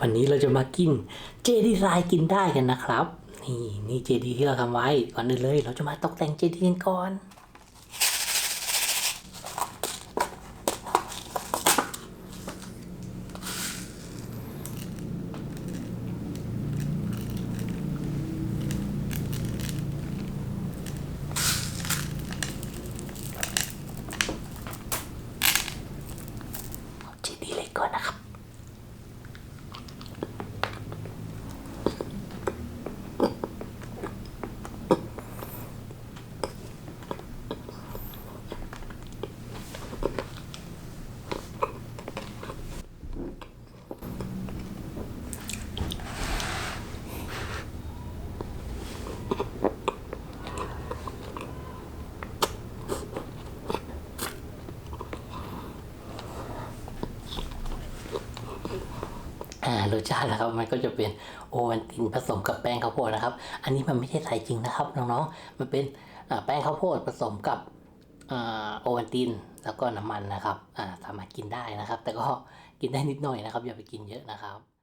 วันนี้เราจะมากินเจดีไซน์กินได้กันนะครับ นี่นี่เจดีที่เราทำไว้ก่อนอื่นเลย เราจะมาตกแต่งเจดีกันก่อนเจดีเล็กก่อนนะครับ รสชาตินะครับมันก็จะเป็นโอวันตินผสมกับแป้งข้าวโพดนะครับ อันนี้มันไม่ใช่ใส่จริงนะครับน้องๆ มันเป็นแป้งข้าวโพดผสมกับโอวันตินแล้วก็น้ำมันนะครับสามารถกินได้นะครับ แต่ก็กินได้นิดหน่อยนะครับ อย่าไปกินเยอะนะครับ